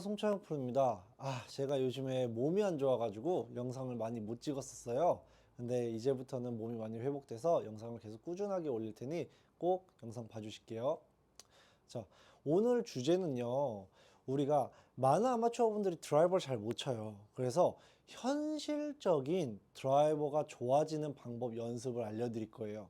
송창혁 프로입니다. 아, 제가 요즘에 몸이 안 좋아가지고 영상을 많이 못 찍었었어요. 근데 이제부터는 몸이 많이 회복돼서 영상을 계속 꾸준하게 올릴 테니 꼭 영상 봐주실게요. 자, 오늘 주제는요. 우리가 많은 아마추어 분들이 드라이버를 잘 못 쳐요. 그래서 현실적인 드라이버가 좋아지는 방법 연습을 알려드릴 거예요.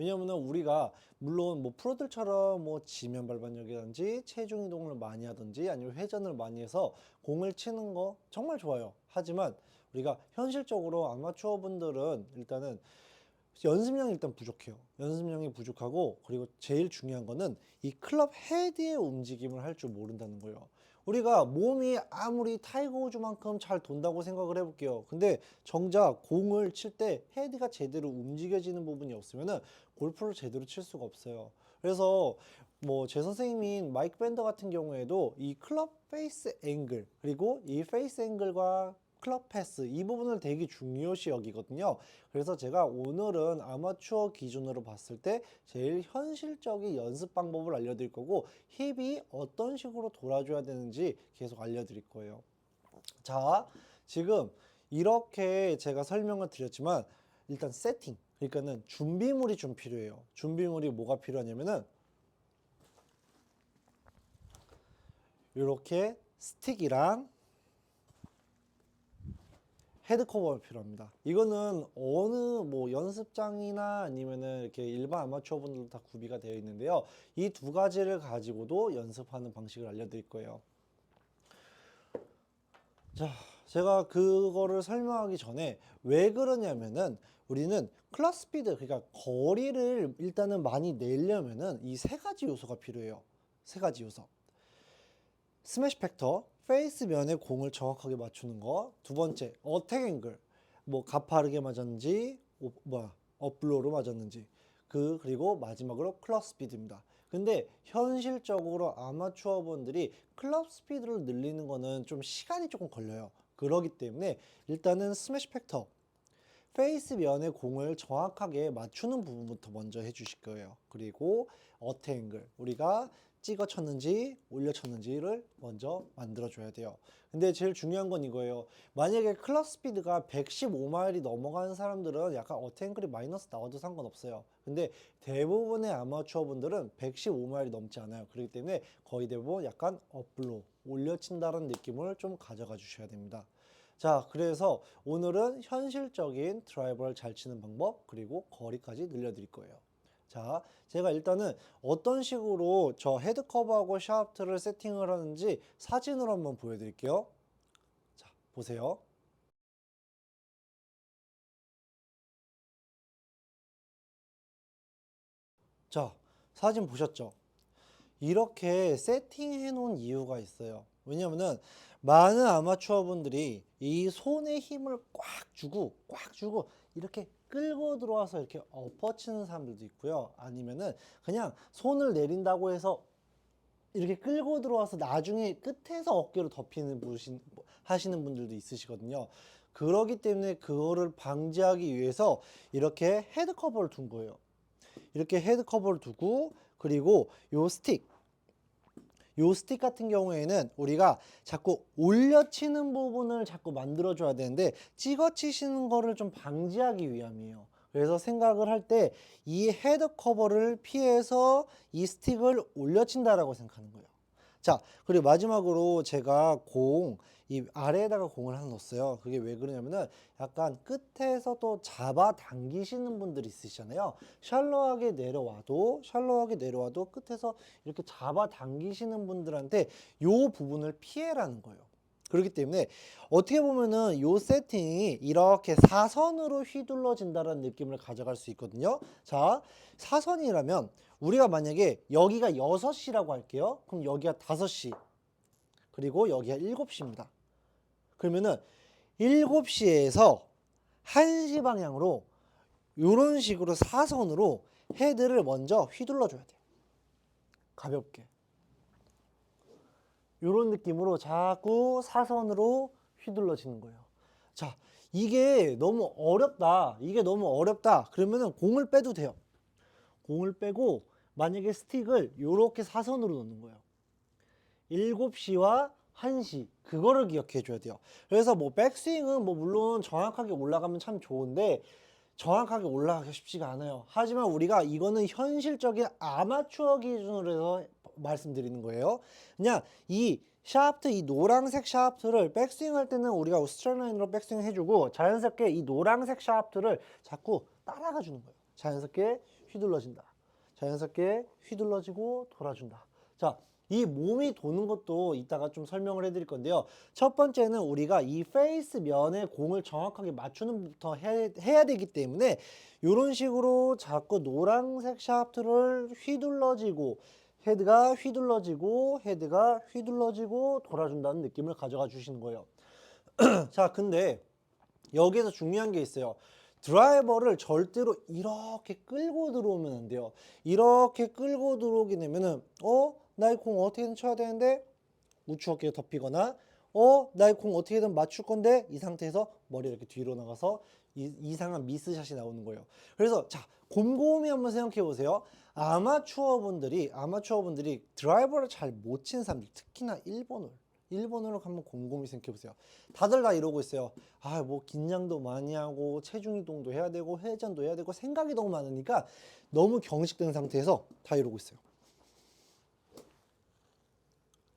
왜냐면은 우리가 물론 뭐 프로들처럼 뭐 지면 발반력이라든지 체중 이동을 많이 하든지 아니면 회전을 많이 해서 공을 치는 거 정말 좋아요. 하지만 우리가 현실적으로 아마추어 분들은 일단은 연습량이 일단 부족해요. 연습량이 부족하고 그리고 제일 중요한 거는 이 클럽 헤드의 움직임을 할 줄 모른다는 거예요. 우리가 몸이 아무리 타이거 우즈만큼 잘 돈다고 생각을 해볼게요. 근데 정작 공을 칠 때 헤드가 제대로 움직여지는 부분이 없으면은 골프를 제대로 칠 수가 없어요. 그래서 뭐 제 선생님인 마이크 밴더 같은 경우에도 이 클럽 페이스 앵글 그리고 이 페이스 앵글과 클럽 패스 이 부분을 되게 중요시 여기거든요. 그래서 제가 오늘은 아마추어 기준으로 봤을 때 제일 현실적인 연습 방법을 알려드릴 거고 힙이 어떤 식으로 돌아줘야 되는지 계속 알려드릴 거예요. 자, 지금 이렇게 제가 설명을 드렸지만 일단 세팅 그러니까는 준비물이 좀 필요해요. 준비물이 뭐가 필요하냐면은 이렇게 스틱이랑 헤드 커버가 필요합니다. 이거는 어느 뭐 연습장이나 아니면은 이렇게 일반 아마추어 분들도 다 구비가 되어 있는데요. 이 두 가지를 가지고도 연습하는 방식을 알려드릴 거예요. 자, 제가 그거를 설명하기 전에 왜 그러냐면은 우리는 클럽 스피드, 그러니까 거리를 일단은 많이 내려면은 이 세 가지 요소가 필요해요. 세 가지 요소. 스매시 팩터, 페이스 면에 공을 정확하게 맞추는 거. 두 번째, 어택 앵글. 뭐 가파르게 맞았는지, 오, 뭐야, 업블로로 맞았는지. 그 그리고 마지막으로 클럽 스피드입니다. 근데 현실적으로 아마추어 분들이 클럽 스피드를 늘리는 거는 좀 시간이 조금 걸려요. 그러기 때문에 일단은 스매시 팩터 페이스 면에 공을 정확하게 맞추는 부분부터 먼저 해주실 거예요. 그리고 어택 앵글 우리가 찍어 쳤는지 올려 쳤는지를 먼저 만들어 줘야 돼요. 근데 제일 중요한 건 이거예요. 만약에 클럽 스피드가 115마일이 넘어가는 사람들은 약간 앵글이 마이너스 나와도 상관없어요. 근데 대부분의 아마추어 분들은 115마일이 넘지 않아요. 그렇기 때문에 거의 대부분 약간 업블로 올려 친다는 느낌을 좀 가져가 주셔야 됩니다. 자, 그래서 오늘은 현실적인 드라이버를 잘 치는 방법 그리고 거리까지 늘려 드릴 거예요. 자, 제가 일단은 어떤 식으로 저 헤드 커버하고 샤프트를 세팅을 하는지 사진으로 한번 보여드릴게요. 자, 보세요. 자, 사진 보셨죠? 이렇게 세팅해 놓은 이유가 있어요. 왜냐면은 많은 아마추어 분들이 이 손에 힘을 꽉 주고 꽉 주고 이렇게 끌고 들어와서 이렇게 엎어치는 사람들도 있고요. 아니면은 그냥 손을 내린다고 해서 이렇게 끌고 들어와서 나중에 끝에서 어깨로 덮이는 분신 하시는 분들도 있으시거든요. 그러기 때문에 그거를 방지하기 위해서 이렇게 헤드 커버를 둔 거예요. 이렇게 헤드 커버를 두고 그리고 요 스틱 요 스틱 같은 경우에는 우리가 자꾸 올려치는 부분을 자꾸 만들어 줘야 되는데 찍어 치시는 거를 좀 방지하기 위함이에요. 그래서 생각을 할 때 이 헤드 커버를 피해서 이 스틱을 올려친다라고 생각하는 거예요. 자, 그리고 마지막으로 제가 공, 이 아래에다가 공을 하나 넣었어요. 그게 왜 그러냐면은 약간 끝에서 또 잡아 당기시는 분들이 있으시잖아요. 샬로하게 내려와도, 샬로하게 내려와도 끝에서 이렇게 잡아 당기시는 분들한테 요 부분을 피해라는 거예요. 그렇기 때문에 어떻게 보면은 요 세팅이 이렇게 사선으로 휘둘러진다는 느낌을 가져갈 수 있거든요. 자, 사선이라면 우리가 만약에 여기가 6시라고 할게요. 그럼 여기가 5시. 그리고 여기가 7시입니다. 그러면은 7시에서 1시 방향으로 이런 식으로 사선으로 헤드를 먼저 휘둘러 줘야 돼요. 가볍게. 이런 느낌으로 자꾸 사선으로 휘둘러지는 거예요. 자, 이게 너무 어렵다. 이게 너무 어렵다. 그러면은 공을 빼도 돼요. 공을 빼고 만약에 스틱을 이렇게 사선으로 넣는 거예요. 7시와 한시 그거를 기억해 줘야 돼요. 그래서 뭐 백스윙은 뭐 물론 정확하게 올라가면 참 좋은데 정확하게 올라가기 쉽지가 않아요. 하지만 우리가 이거는 현실적인 아마추어 기준으로 해서 말씀드리는 거예요. 그냥 이 샤프트 이 노란색 샤프트를 백스윙 할 때는 우리가 스트레이트라인으로 백스윙 해주고 자연스럽게 이 노란색 샤프트를 자꾸 따라가 주는 거예요. 자연스럽게 휘둘러진다. 자연스럽게 휘둘러지고 돌아준다. 자, 이 몸이 도는 것도 이따가 좀 설명을 해드릴 건데요. 첫 번째는 우리가 이 페이스 면에 공을 정확하게 맞추는 부터 해, 해야 되기 때문에 이런 식으로 자꾸 노란색 샤프트를 휘둘러지고 헤드가 휘둘러지고 헤드가 휘둘러지고 돌아준다는 느낌을 가져가 주시는 거예요. 자, 근데 여기에서 중요한 게 있어요. 드라이버를 절대로 이렇게 끌고 들어오면 안 돼요. 이렇게 끌고 들어오게 되면은 어? 나의 공 어떻게든 쳐야 되는데 우측 어깨에 덮이거나 어? 나의 공 어떻게든 맞출 건데 이 상태에서 머리 이렇게 뒤로 나가서 이, 이상한 미스샷이 나오는 거예요. 그래서 자 곰곰이 한번 생각해 보세요. 아마추어 분들이 아마추어 분들이 드라이버를 잘 못 친 사람들 특히나 일본을 일본어로 한번 곰곰이 생각해 보세요. 다들 다 이러고 있어요. 아, 뭐 긴장도 많이 하고 체중 이동도 해야 되고 회전도 해야 되고 생각이 너무 많으니까 너무 경직된 상태에서 다 이러고 있어요.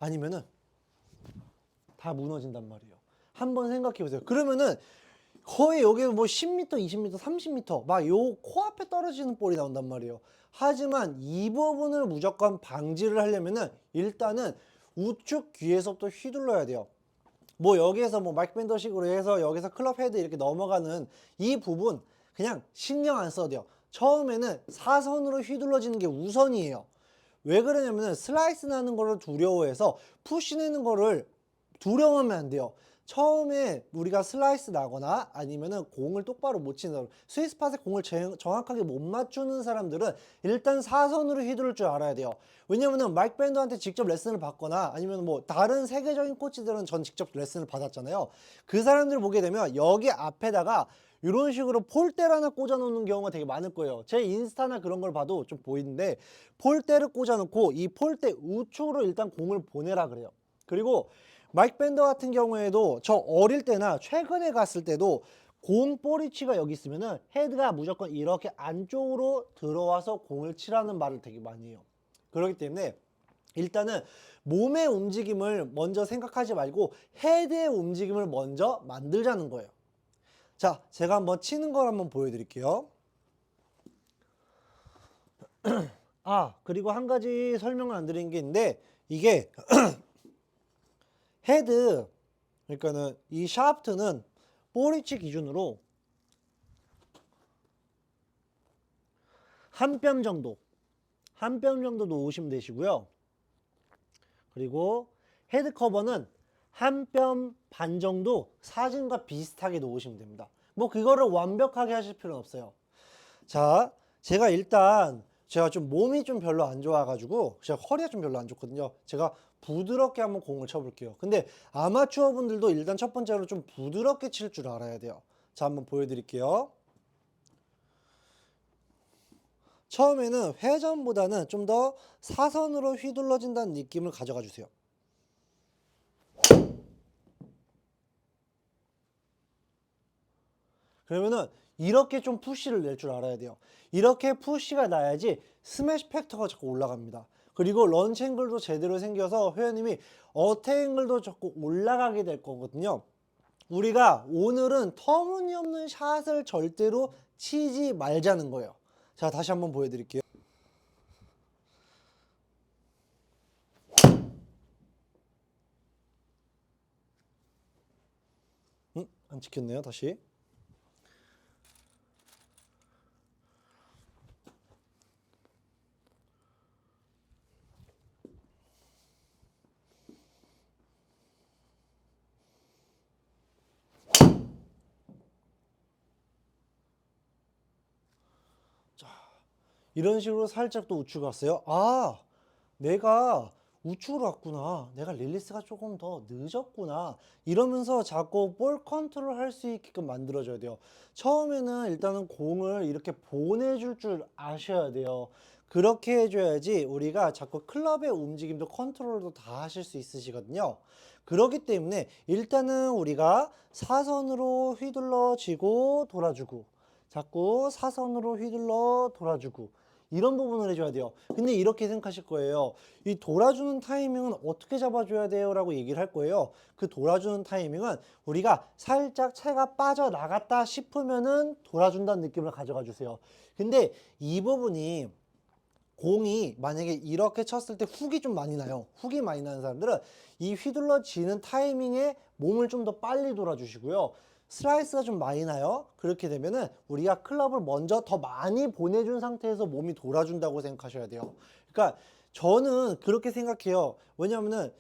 아니면은 다 무너진단 말이에요. 한번 생각해 보세요. 그러면은 거의 여기 뭐 10m, 20m, 30m 막 요 코앞에 떨어지는 볼이 나온단 말이에요. 하지만 이 부분을 무조건 방지를 하려면은 일단은 우측 귀에서부터 휘둘러야 돼요. 뭐 여기에서 뭐 마이크 밴더식으로 해서 여기서 클럽 헤드 이렇게 넘어가는 이 부분 그냥 신경 안 써도 돼요. 처음에는 사선으로 휘둘러지는 게 우선이에요. 왜 그러냐면은 슬라이스 나는 거를 두려워해서 푸시 내는 거를 두려워하면 안 돼요. 처음에 우리가 슬라이스 나거나 아니면은 공을 똑바로 못 치는 사람, 스위스팟에 공을 제- 정확하게 못 맞추는 사람들은 일단 사선으로 휘두를 줄 알아야 돼요. 왜냐면은 마이크 밴드한테 직접 레슨을 받거나 아니면 뭐 다른 세계적인 코치들은 전 직접 레슨을 받았잖아요. 그 사람들을 보게 되면 여기 앞에다가 이런 식으로 폴대를 하나 꽂아놓는 경우가 되게 많을 거예요. 제 인스타나 그런 걸 봐도 좀 보이는데 폴대를 꽂아놓고 이 폴대 우측으로 일단 공을 보내라 그래요. 그리고 마이크 밴더 같은 경우에도 저 어릴 때나 최근에 갔을 때도 공 볼위치가 여기 있으면은 헤드가 무조건 이렇게 안쪽으로 들어와서 공을 치라는 말을 되게 많이 해요. 그렇기 때문에 일단은 몸의 움직임을 먼저 생각하지 말고 헤드의 움직임을 먼저 만들자는 거예요. 자, 제가 한번 치는 걸 한번 보여드릴게요. 아, 그리고 한 가지 설명을 안 드린 게 있는데 이게 헤드 그러니까는 이 샤프트는 볼위치 기준으로 한 뼘 정도 한 뼘 정도 놓으시면 되시고요. 그리고 헤드 커버는 한 뼘 반 정도 사진과 비슷하게 놓으시면 됩니다. 뭐 그거를 완벽하게 하실 필요는 없어요. 자, 제가 일단 제가 좀 몸이 좀 별로 안 좋아가지고 제가 허리가 좀 별로 안 좋거든요. 제가 부드럽게 한번 공을 쳐볼게요. 근데 아마추어 분들도 일단 첫 번째로 좀 부드럽게 칠 줄 알아야 돼요. 자, 한번 보여드릴게요. 처음에는 회전보다는 좀 더 사선으로 휘둘러진다는 느낌을 가져가 주세요. 그러면은 이렇게 좀 푸시를 낼 줄 알아야 돼요. 이렇게 푸시가 나야지 스매시 팩터가 자꾸 올라갑니다. 그리고 런치 앵글도 제대로 생겨서 회원님이 어택 앵글도 자꾸 올라가게 될 거거든요. 우리가 오늘은 터무니없는 샷을 절대로 치지 말자는 거예요. 자, 다시 한번 보여드릴게요. 음, 안 찍혔네요. 다시. 이런 식으로 살짝 또 우측 갔어요. 아, 내가 우측으로 왔구나. 내가 릴리스가 조금 더 늦었구나. 이러면서 자꾸 볼 컨트롤 할 수 있게끔 만들어줘야 돼요. 처음에는 일단은 공을 이렇게 보내줄 줄 아셔야 돼요. 그렇게 해줘야지 우리가 자꾸 클럽의 움직임도 컨트롤도 다 하실 수 있으시거든요. 그렇기 때문에 일단은 우리가 사선으로 휘둘러지고 돌아주고 자꾸 사선으로 휘둘러 돌아주고 이런 부분을 해줘야 돼요. 근데 이렇게 생각하실 거예요. 이 돌아주는 타이밍은 어떻게 잡아줘야 돼요? 라고 얘기를 할 거예요. 그 돌아주는 타이밍은 우리가 살짝 채가 빠져나갔다 싶으면은 돌아준다는 느낌을 가져가 주세요. 근데 이 부분이 공이 만약에 이렇게 쳤을 때 훅이 좀 많이 나요. 훅이 많이 나는 사람들은 이 휘둘러지는 타이밍에 몸을 좀 더 빨리 돌아주시고요. 슬라이스가 좀 많이 나요. 그렇게 되면은 우리가 클럽을 먼저 더 많이 보내준 상태에서 몸이 돌아준다고 생각하셔야 돼요. 그러니까 저는 그렇게 생각해요. 왜냐하면은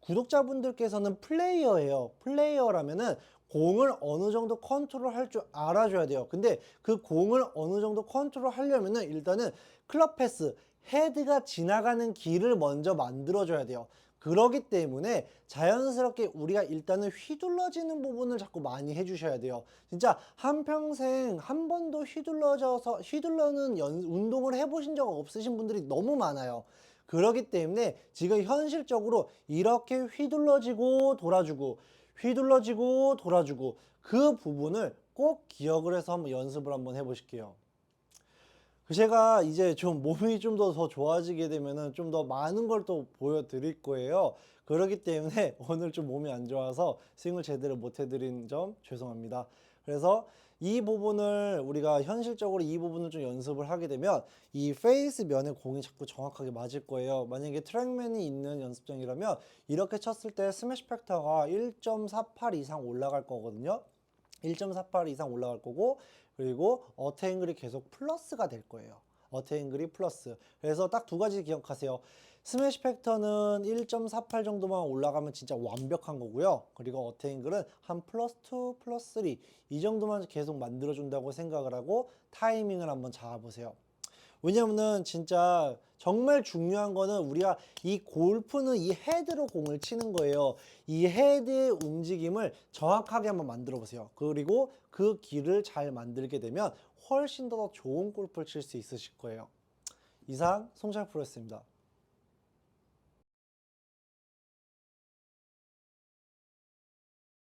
구독자분들께서는 플레이어예요. 플레이어라면은 공을 어느 정도 컨트롤 할 줄 알아줘야 돼요. 근데 그 공을 어느 정도 컨트롤 하려면은 일단은 클럽 패스, 헤드가 지나가는 길을 먼저 만들어줘야 돼요. 그러기 때문에 자연스럽게 우리가 일단은 휘둘러지는 부분을 자꾸 많이 해주셔야 돼요. 진짜 한평생 한 번도 휘둘러져서 휘둘러는 연, 운동을 해보신 적 없으신 분들이 너무 많아요. 그러기 때문에 지금 현실적으로 이렇게 휘둘러지고 돌아주고 휘둘러지고 돌아주고 그 부분을 꼭 기억을 해서 한번 연습을 한번 해보실게요. 그 제가 이제 좀 몸이 좀 더 더 좋아지게 되면은 좀 더 많은 걸 또 보여드릴 거예요. 그렇기 때문에 오늘 좀 몸이 안 좋아서 스윙을 제대로 못 해드린 점 죄송합니다. 그래서 이 부분을 우리가 현실적으로 이 부분을 좀 연습을 하게 되면 이 페이스 면에 공이 자꾸 정확하게 맞을 거예요. 만약에 트랙맨이 있는 연습장이라면 이렇게 쳤을 때 스매시 팩터가 1.48 이상 올라갈 거거든요. 1.48 이상 올라갈 거고 그리고 어테앵글이 계속 플러스가 될 거예요. 어테앵글이 플러스. 그래서 딱 두 가지 기억하세요. 스매시 팩터는 1.48 정도만 올라가면 진짜 완벽한 거고요. 그리고 어테앵글은 한 플러스 2, 플러스 3 이 정도만 계속 만들어준다고 생각을 하고 타이밍을 한번 잡아보세요. 왜냐면은 진짜 정말 중요한 거는 우리가 이 골프는 이 헤드로 공을 치는 거예요. 이 헤드의 움직임을 정확하게 한번 만들어 보세요. 그리고 그 길을 잘 만들게 되면 훨씬 더 좋은 골프를 칠 수 있으실 거예요. 이상 송철 프로였습니다.